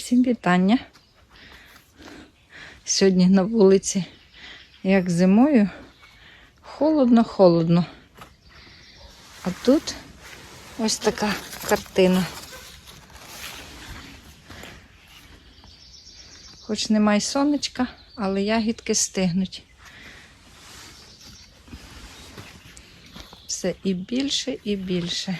Всім вітання. Сьогодні на вулиці, як зимою, холодно-холодно. А тут ось така картина. Хоч немає сонечка, але ягідки стигнуть. Все і більше, і більше.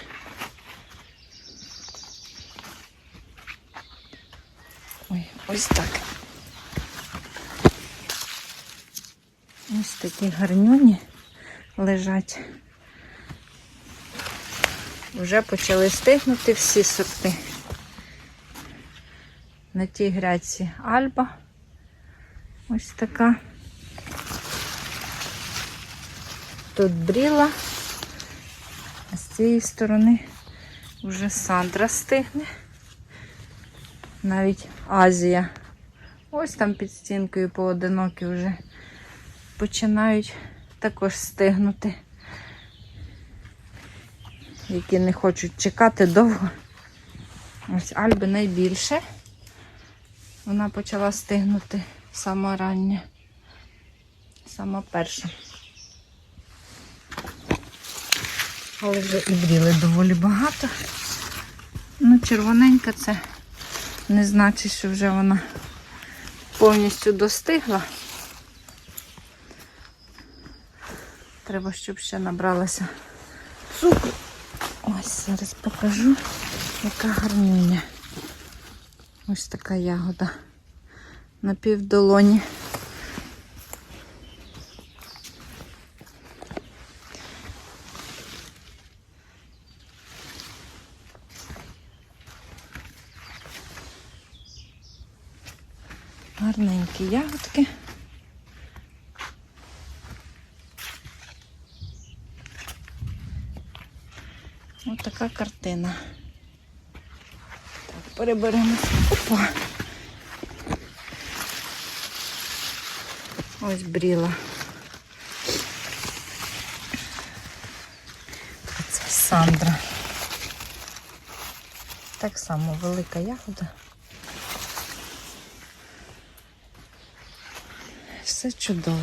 Ось так. Ось такі гарнюні лежать. Вже почали стигнути всі сорти. На тій грядці Альба. Ось така. Тут бріла. А з цієї сторони вже Сандра стигне. Навіть Азія. Ось там під стінкою поодинокі вже починають також стигнути. Які не хочуть чекати довго. Ось Альби найбільше. Вона почала стигнути сама рання, сама перша. Але вже і бріли доволі багато. Ну, червоненька це не значить, що вже вона повністю достигла. Треба, щоб ще набралася цукру. Ось зараз покажу, яка гарнюня. Ось така ягода на півдолоні. Гарненькі ягодки. Ось така картина. Так, переберемо. Опа. Ось бріла. Це Сандра. Так само велика ягода. Все чудово.